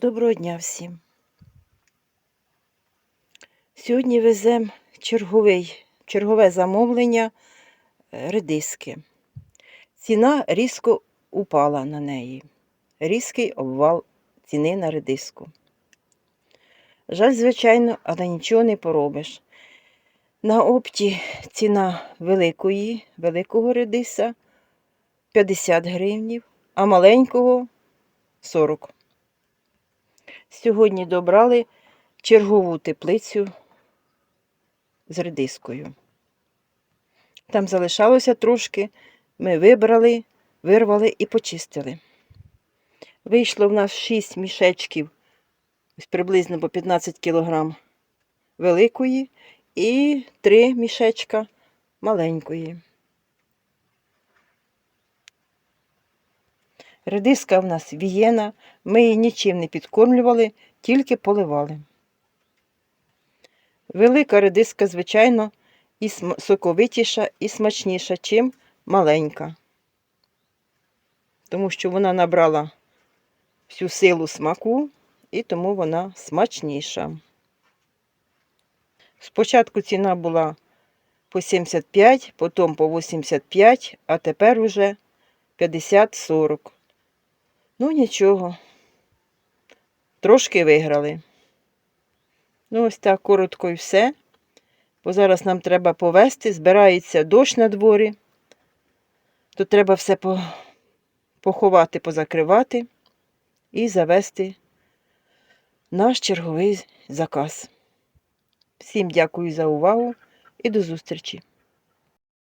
Доброго дня всім. Сьогодні веземо черговий, чергове замовлення е, редиски. Ціна різко упала на неї. Різкий обвал ціни на редиску. Жаль, звичайно, але нічого не поробиш. На опті ціна великої, великого редиса 50 гривнів, а маленького 40. Сьогодні добрали чергову теплицю з редискою. Там залишалося трошки, ми вибрали, вирвали і почистили. Вийшло в нас 6 мішечків, приблизно по 15 кг великої і 3 мішечка маленької. Редиска в нас вієна, ми її нічим не підкормлювали, тільки поливали. Велика редиска, звичайно, і соковитіша, і смачніша, чим маленька. Тому що вона набрала всю силу смаку, і тому вона смачніша. Спочатку ціна була по 75, потім по 85, а тепер уже 50-40. Ну, нічого. Трошки виграли. Ну, ось так коротко і все. Бо зараз нам треба повести, збирається дощ на дворі. То треба все по... поховати, позакривати і завести наш черговий заказ. Всім дякую за увагу і до зустрічі!